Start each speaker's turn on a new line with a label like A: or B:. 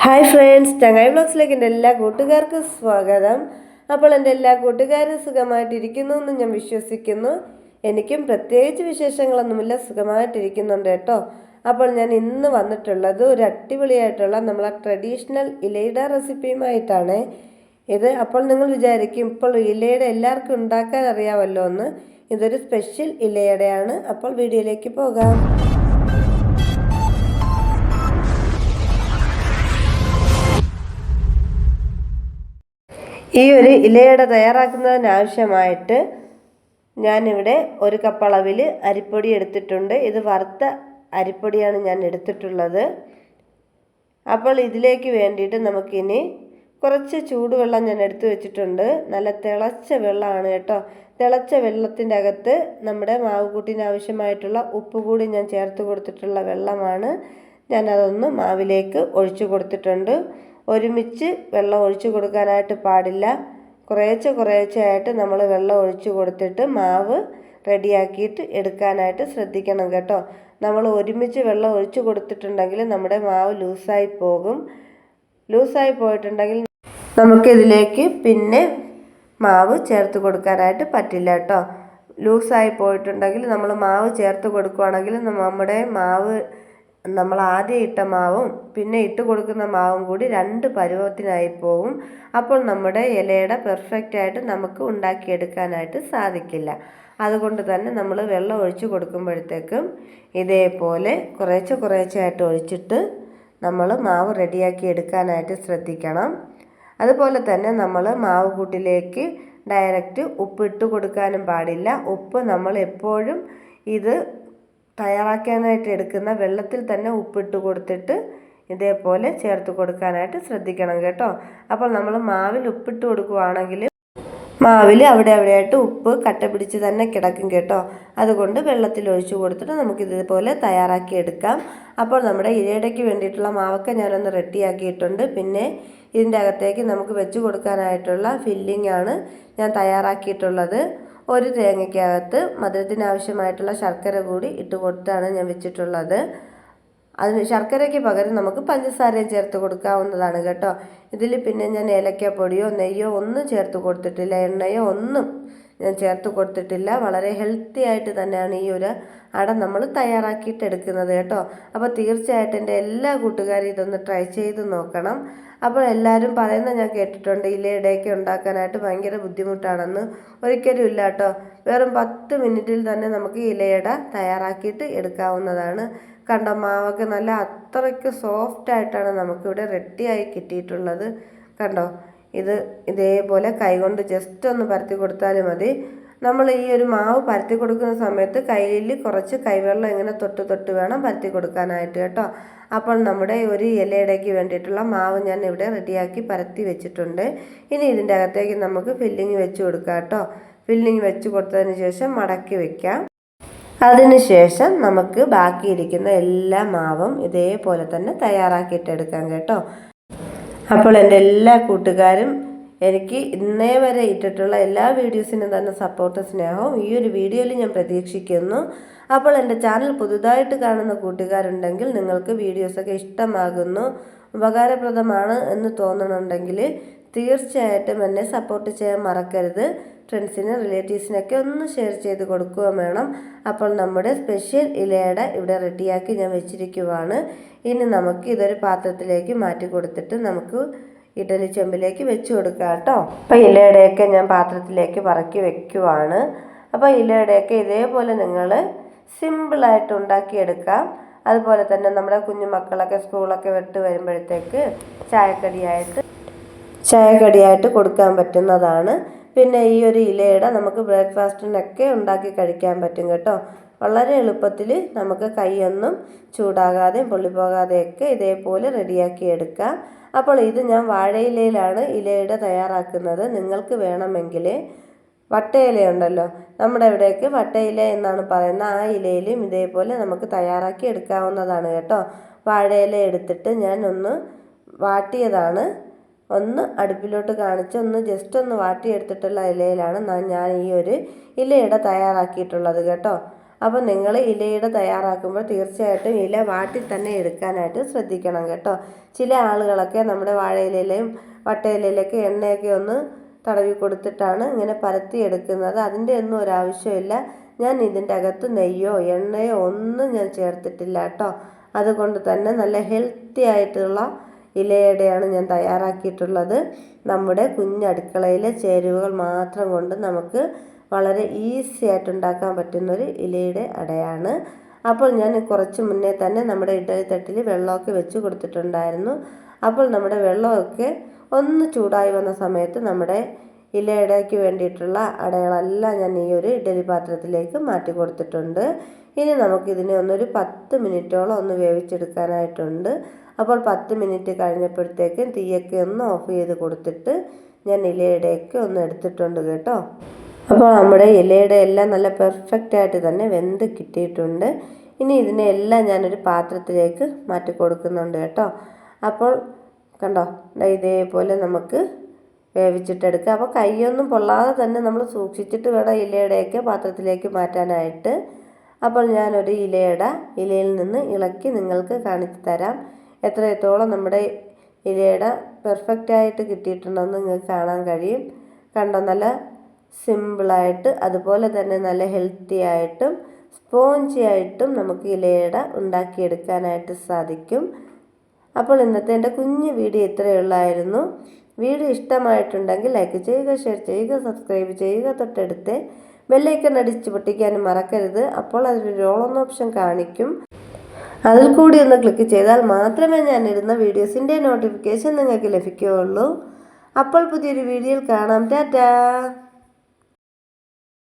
A: Hi friends ചങ്ങായി ബ്ലോഗ്സിലേക്ക് എന്റെ എല്ലാ കൂട്ടുകാർക്കും സ്വാഗതം. അപ്പോൾ എന്റെ എല്ലാ കൂട്ടുകാരും സുഖമായിട്ടിരിക്കുന്നു എന്ന് ഞാൻ വിശ്വസിക്കുന്നു. എനിക്കും പ്രത്യേകിച്ച് വിശേഷങ്ങളൊന്നുമില്ല സുഖമായിട്ടിരിക്കുന്നുണ്ട് കേട്ടോ. അപ്പോൾ ഞാൻ ഇന്ന് വന്നിട്ടുള്ളത് ഒരു അടിപൊളിയായിട്ടുള്ള നമ്മളെ ട്രഡീഷണൽ ഇലയുടെ റെസിപ്പിയുമായിട്ടാണ് ഇത് അപ്പോൾ നിങ്ങൾ വിചാരിക്കും ഇപ്പോൾ ഇലയുടെ എല്ലാവർക്കും ഉണ്ടാക്കാൻ അറിയാമല്ലോ എന്ന് ഇതൊരു സ്പെഷ്യൽ ഇലയുടെയാണ്. അപ്പോൾ വീഡിയോയിലേക്ക് പോകാം. ഈ ഒരു ഇലയുടെ തയ്യാറാക്കുന്നതിനാവശ്യമായിട്ട് ഞാനിവിടെ ഒരു കപ്പ് അളവിൽ അരിപ്പൊടി എടുത്തിട്ടുണ്ട്. ഇത് വറുത്ത അരിപ്പൊടിയാണ് ഞാൻ എടുത്തിട്ടുള്ളത്. അപ്പോൾ ഇതിലേക്ക് വേണ്ടിയിട്ട് നമുക്കിനി കുറച്ച് ചൂടുവെള്ളം ഞാൻ എടുത്തു വെച്ചിട്ടുണ്ട്. നല്ല തിളച്ച വെള്ളമാണ് കേട്ടോ. തിളച്ച വെള്ളത്തിന്റെ അകത്ത് നമ്മുടെ മാവ് ആവശ്യമായിട്ടുള്ള ഉപ്പ് കൂടി ഞാൻ ചേർത്ത് കൊടുത്തിട്ടുള്ള വെള്ളമാണ്. ഞാനതൊന്ന് മാവിലേക്ക് ഒഴിച്ചു കൊടുത്തിട്ടുണ്ട്. ഒരുമിച്ച് വെള്ളം ഒഴിച്ചു കൊടുക്കാനായിട്ട് പാടില്ല. കുറേശ്ശെ കുറേശ്ശെ ആയിട്ട് നമ്മൾ വെള്ളം ഒഴിച്ചു കൊടുത്തിട്ട് മാവ് റെഡിയാക്കിയിട്ട് എടുക്കാനായിട്ട് ശ്രദ്ധിക്കണം കേട്ടോ. നമ്മൾ ഒരുമിച്ച് വെള്ളം ഒഴിച്ചു കൊടുത്തിട്ടുണ്ടെങ്കിൽ നമ്മുടെ മാവ് ലൂസായി പോകും. ലൂസായി പോയിട്ടുണ്ടെങ്കിൽ നമുക്കിതിലേക്ക് പിന്നെ മാവ് ചേർത്ത് കൊടുക്കാനായിട്ട് പറ്റില്ല കേട്ടോ. ലൂസായി പോയിട്ടുണ്ടെങ്കിൽ നമ്മൾ മാവ് ചേർത്ത് കൊടുക്കുകയാണെങ്കിൽ നമ്മുടെ മാവ് നമ്മൾ ആദ്യം ഇട്ട മാവും പിന്നെ ഇട്ട് കൊടുക്കുന്ന മാവും കൂടി രണ്ട് പരുവത്തിനായി പോവും. അപ്പോൾ നമ്മുടെ ഇലയുടെ പെർഫെക്റ്റ് ആയിട്ട് നമുക്ക് ഉണ്ടാക്കിയെടുക്കാനായിട്ട് സാധിക്കില്ല. അതുകൊണ്ട് തന്നെ നമ്മൾ വെള്ളം ഒഴിച്ച് കൊടുക്കുമ്പോഴത്തേക്കും ഇതേപോലെ കുറേശ്ശെ കുറേശ്ശെയായിട്ട് ഒഴിച്ചിട്ട് നമ്മൾ മാവ് റെഡിയാക്കി എടുക്കാനായിട്ട് ശ്രദ്ധിക്കണം. അതുപോലെ തന്നെ നമ്മൾ മാവ് കൂട്ടിലേക്ക് ഡയറക്റ്റ് ഉപ്പ് ഇട്ട് കൊടുക്കാനും പാടില്ല. ഉപ്പ് നമ്മൾ എപ്പോഴും ഇത് തയ്യാറാക്കാനായിട്ട് എടുക്കുന്ന വെള്ളത്തിൽ തന്നെ ഉപ്പിട്ട് കൊടുത്തിട്ട് ഇതേപോലെ ചേർത്ത് കൊടുക്കാനായിട്ട് ശ്രദ്ധിക്കണം കേട്ടോ. അപ്പോൾ നമ്മൾ മാവിൽ ഉപ്പിട്ട് കൊടുക്കുവാണെങ്കിൽ മാവിൽ അവിടെ അവിടെയായിട്ട് ഉപ്പ് കട്ട പിടിച്ച് തന്നെ കിടക്കും കേട്ടോ. അതുകൊണ്ട് വെള്ളത്തിൽ ഒഴിച്ചു കൊടുത്തിട്ട് നമുക്ക് ഇതേപോലെ തയ്യാറാക്കി എടുക്കാം. അപ്പോൾ നമ്മുടെ ഇരയിടയ്ക്ക് വേണ്ടിയിട്ടുള്ള മാവൊക്കെ ഞാനൊന്ന് റെഡിയാക്കിയിട്ടുണ്ട്. പിന്നെ ഇതിന്റെ അകത്തേക്ക് നമുക്ക് വെച്ച് കൊടുക്കാനായിട്ടുള്ള ഫില്ലിംഗ് ആണ് ഞാൻ തയ്യാറാക്കിയിട്ടുള്ളത്. ഒരു തേങ്ങയ്ക്കകത്ത് മധുരത്തിനാവശ്യമായിട്ടുള്ള ശർക്കര കൂടി ഇട്ട് കൊടുത്താണ് ഞാൻ വെച്ചിട്ടുള്ളത്. അതിന് ശർക്കരയ്ക്ക് പകരം നമുക്ക് പഞ്ചസാരയും ചേർത്ത് കൊടുക്കാവുന്നതാണ് കേട്ടോ. ഇതിൽ പിന്നെ ഞാൻ ഏലക്കപ്പൊടിയോ നെയ്യോ ഒന്നും ചേർത്ത് കൊടുത്തിട്ടില്ല. എണ്ണയോ ഒന്നും ഞാൻ ചേർത്ത് കൊടുത്തിട്ടില്ല. വളരെ ഹെൽത്തി ആയിട്ട് തന്നെയാണ് ഈ ഒരു അട നമ്മൾ തയ്യാറാക്കിയിട്ട് എടുക്കുന്നത് കേട്ടോ. അപ്പോൾ തീർച്ചയായിട്ടും എന്റെ എല്ലാ കൂട്ടുകാരും ഇതൊന്ന് ട്രൈ ചെയ്ത് നോക്കണം. അപ്പോൾ എല്ലാവരും പറയുന്നത് ഞാൻ കേട്ടിട്ടുണ്ട്. ഇലയുടെയൊക്കെ ഉണ്ടാക്കാനായിട്ട് ഭയങ്കര ബുദ്ധിമുട്ടാണെന്ന് ഒരിക്കലും ഇല്ല കേട്ടോ. വെറും പത്ത് മിനിറ്റിൽ തന്നെ നമുക്ക് ഇലയട തയ്യാറാക്കിയിട്ട് എടുക്കാവുന്നതാണ്. കണ്ട മാവൊക്കെ നല്ല അത്രയ്ക്ക് സോഫ്റ്റായിട്ടാണ് നമുക്കിവിടെ റെഡിയായി കിട്ടിയിട്ടുള്ളത്. കണ്ടോ ഇത് ഇതേപോലെ കൈകൊണ്ട് ജസ്റ്റ് ഒന്ന് പരത്തി കൊടുത്താൽ മതി. നമ്മൾ ഈ ഒരു മാവ് പരത്തി കൊടുക്കുന്ന സമയത്ത് കയ്യിൽ കുറച്ച് കൈവെള്ളം ഇങ്ങനെ തൊട്ട് തൊട്ട് വേണം പരത്തി കൊടുക്കാനായിട്ട് കേട്ടോ. അപ്പോൾ നമ്മുടെ ഒരു ഇലയിടയ്ക്ക് വേണ്ടിയിട്ടുള്ള മാവ് ഞാൻ ഇവിടെ റെഡിയാക്കി പരത്തി വെച്ചിട്ടുണ്ട്. ഇനി ഇതിന്റെ അകത്തേക്ക് നമുക്ക് ഫില്ലിങ് വെച്ച് കൊടുക്കാം കേട്ടോ. ഫില്ലിങ് വെച്ച് കൊടുത്തതിന് ശേഷം മടക്കി വെക്കാം. അതിനുശേഷം നമുക്ക് ബാക്കിയിരിക്കുന്ന എല്ലാ മാവും ഇതേപോലെ തന്നെ തയ്യാറാക്കിയിട്ടെടുക്കാം കേട്ടോ. അപ്പോൾ എന്റെ എല്ലാ കൂട്ടുകാരും എനിക്ക് ഇന്നേ വരെ ഇട്ടിട്ടുള്ള എല്ലാ വീഡിയോസിനും തന്നെ സപ്പോർട്ട് സ്നേഹവും ഈ ഒരു വീഡിയോയിൽ ഞാൻ പ്രതീക്ഷിക്കുന്നു. അപ്പോൾ എന്റെ ചാനൽ പുതുതായിട്ട് കാണുന്ന കൂട്ടുകാരുണ്ടെങ്കിൽ നിങ്ങൾക്ക് വീഡിയോസൊക്കെ ഇഷ്ടമാകുന്നു. ഉപകാരപ്രദമാണ് എന്ന് തോന്നുന്നുണ്ടെങ്കിൽ തീർച്ചയായിട്ടും എന്നെ സപ്പോർട്ട് ചെയ്യാൻ മറക്കരുത്. ഫ്രണ്ട്സിന് റിലേറ്റീവ്സിനൊക്കെ ഒന്ന് ഷെയർ ചെയ്ത് കൊടുക്കുകയും വേണം. അപ്പോൾ നമ്മുടെ സ്പെഷ്യൽ ഇലയട ഇവിടെ റെഡിയാക്കി ഞാൻ വെച്ചിരിക്കുവാണ്. ഇനി നമുക്ക് ഇതൊരു പാത്രത്തിലേക്ക് മാറ്റി കൊടുത്തിട്ട് നമുക്ക് ഇഡലി ചെമ്പിലേക്ക് വെച്ച് കൊടുക്കുക കേട്ടോ. അപ്പോൾ ഇലയുടെയൊക്കെ ഞാൻ പാത്രത്തിലേക്ക് പറക്കി വെക്കുവാണ്. അപ്പോൾ ഇലയുടെയൊക്കെ ഇതേപോലെ നിങ്ങൾ സിമ്പിളായിട്ട് ഉണ്ടാക്കിയെടുക്കാം. അതുപോലെ തന്നെ നമ്മുടെ കുഞ്ഞു മക്കളൊക്കെ സ്കൂളൊക്കെ വിട്ട് വരുമ്പോഴത്തേക്ക് ചായക്കടിയായിട്ട് ചായക്കടിയായിട്ട് കൊടുക്കാൻ പറ്റുന്നതാണ്. പിന്നെ ഈ ഒരു ഇലയുടെ നമുക്ക് ബ്രേക്ക്ഫാസ്റ്റിനൊക്കെ ഉണ്ടാക്കി കഴിക്കാൻ പറ്റും കേട്ടോ. വളരെ എളുപ്പത്തിൽ നമുക്ക് കൈയൊന്നും ചൂടാകാതെയും പൊള്ളിപ്പോകാതെയൊക്കെ ഇതേപോലെ റെഡിയാക്കി എടുക്കാം. അപ്പോൾ ഇത് ഞാൻ വാഴയിലയിലാണ് ഇലയുടെ തയ്യാറാക്കുന്നത്. നിങ്ങൾക്ക് വേണമെങ്കിൽ വട്ടയിലയുണ്ടല്ലോ. നമ്മുടെ ഇവിടേക്ക് വട്ടയില എന്നാണ് പറയുന്നത്. ആ ഇലയിലും ഇതേപോലെ നമുക്ക് തയ്യാറാക്കി എടുക്കാവുന്നതാണ് കേട്ടോ. വാഴയില എടുത്തിട്ട് ഞാൻ ഒന്ന് വാട്ടിയതാണ്. ഒന്ന് അടുപ്പിലോട്ട് കാണിച്ച് ഒന്ന് ജസ്റ്റ് ഒന്ന് വാട്ടിയെടുത്തിട്ടുള്ള ഇലയിലാണ് ഞാൻ ഈ ഒരു ഇലയുടെ തയ്യാറാക്കിയിട്ടുള്ളത് കേട്ടോ. അപ്പോൾ നിങ്ങൾ ഇലയുടെ തയ്യാറാക്കുമ്പോൾ തീർച്ചയായിട്ടും ഇല വാട്ടി തന്നെ എടുക്കാനായിട്ട് ശ്രദ്ധിക്കണം കേട്ടോ. ചില ആളുകളൊക്കെ നമ്മുടെ വാഴയിലയിലെയും വട്ടയിലയിലൊക്കെ എണ്ണയൊക്കെ ഒന്ന് തടവി കൊടുത്തിട്ടാണ് ഇങ്ങനെ പരത്തി എടുക്കുന്നത്. അതിന്റെ ഒന്നും ഒരാവശ്യമില്ല ഞാൻ ഇതിന്റെ അകത്ത് നെയ്യോ എണ്ണയോ ഒന്നും ഞാൻ ചേർത്തിട്ടില്ല കേട്ടോ. അതുകൊണ്ട് തന്നെ നല്ല ഹെൽത്തി ആയിട്ടുള്ള ഇലയുടെയാണ് ഞാൻ തയ്യാറാക്കിയിട്ടുള്ളത്. നമ്മുടെ കുഞ്ഞടുക്കളയിലെ ചേരുവകൾ മാത്രം കൊണ്ട് നമുക്ക് വളരെ ഈസി ആയിട്ട് ഉണ്ടാക്കാൻ പറ്റുന്നൊരു ഇലയുടെ അടയാണ്. അപ്പോൾ ഞാൻ കുറച്ച് മുന്നേ തന്നെ നമ്മുടെ ഇഡലി തട്ടിൽ വെള്ളമൊക്കെ വെച്ച് കൊടുത്തിട്ടുണ്ടായിരുന്നു. അപ്പോൾ നമ്മുടെ വെള്ളമൊക്കെ ഒന്ന് ചൂടായി വന്ന സമയത്ത് നമ്മുടെ ഇലയിടയ്ക്ക് വേണ്ടിയിട്ടുള്ള അടകളെല്ലാം ഞാൻ ഈ ഒരു ഇഡലി പാത്രത്തിലേക്ക് മാറ്റി കൊടുത്തിട്ടുണ്ട്. ഇനി നമുക്കിതിനെ ഒന്നൊരു പത്ത് മിനിറ്റോളം ഒന്ന് വേവിച്ചെടുക്കാനായിട്ടുണ്ട്. അപ്പോൾ പത്ത് മിനിറ്റ് കഴിഞ്ഞപ്പോഴത്തേക്കും തീയൊക്കെ ഒന്ന് ഓഫ് ചെയ്ത് കൊടുത്തിട്ട് ഞാൻ ഇലയിടയൊക്കെ ഒന്ന് എടുത്തിട്ടുണ്ട് കേട്ടോ. അപ്പോൾ നമ്മുടെ ഇലയുടെ എല്ലാം നല്ല പെർഫെക്റ്റ് ആയിട്ട് തന്നെ വെന്ത് കിട്ടിയിട്ടുണ്ട്. ഇനി ഇതിനെ എല്ലാം ഞാനൊരു പാത്രത്തിലേക്ക് മാറ്റി കൊടുക്കുന്നുണ്ട് കേട്ടോ. അപ്പോൾ കണ്ടോ ഇതേപോലെ നമുക്ക് വേവിച്ചിട്ടെടുക്കുക അപ്പോൾ കൈയൊന്നും പൊള്ളാതെ തന്നെ നമ്മൾ സൂക്ഷിച്ചിട്ട് വേണം ഇലയുടെയൊക്കെ പാത്രത്തിലേക്ക് മാറ്റാനായിട്ട്. അപ്പോൾ ഞാനൊരു ഇലയുടെ ഇലയിൽ നിന്ന് ഇളക്കി നിങ്ങൾക്ക് കാണിച്ചു തരാം. എത്രത്തോളം നമ്മുടെ ഇലയുടെ പെർഫെക്റ്റായിട്ട് കിട്ടിയിട്ടുണ്ടെന്ന് നിങ്ങൾക്ക് കാണാൻ കഴിയും. കണ്ടോ നല്ല സിമ്പിളായിട്ട് അതുപോലെ തന്നെ നല്ല ഹെൽത്തി ആയിട്ടും സ്പോഞ്ചി ആയിട്ടും നമുക്ക് ഇലയട ഉണ്ടാക്കിയെടുക്കാനായിട്ട് സാധിക്കും. അപ്പോൾ ഇന്നത്തെ എന്റെ കുഞ്ഞു വീഡിയോ ഇത്രയേ ഉള്ളായിരുന്നു. വീഡിയോ ഇഷ്ടമായിട്ടുണ്ടെങ്കിൽ ലൈക്ക് ചെയ്യുക ഷെയർ ചെയ്യുക സബ്സ്ക്രൈബ് ചെയ്യുക. തൊട്ടടുത്ത് ബെല്ലൈക്കൺ അടിച്ച് പൊട്ടിക്കാനും മറക്കരുത്. അപ്പോൾ അതിലൊരു ഓൺ ഓപ്ഷൻ കാണിക്കും. അതിൽ കൂടി ഒന്ന് ക്ലിക്ക് ചെയ്താൽ മാത്രമേ ഞാൻ വീഡിയോസിന്റെ നോട്ടിഫിക്കേഷൻ നിങ്ങൾക്ക് ലഭിക്കുകയുള്ളൂ. അപ്പോൾ പുതിയൊരു വീഡിയോയിൽ കാണാം. ടാറ്റാ!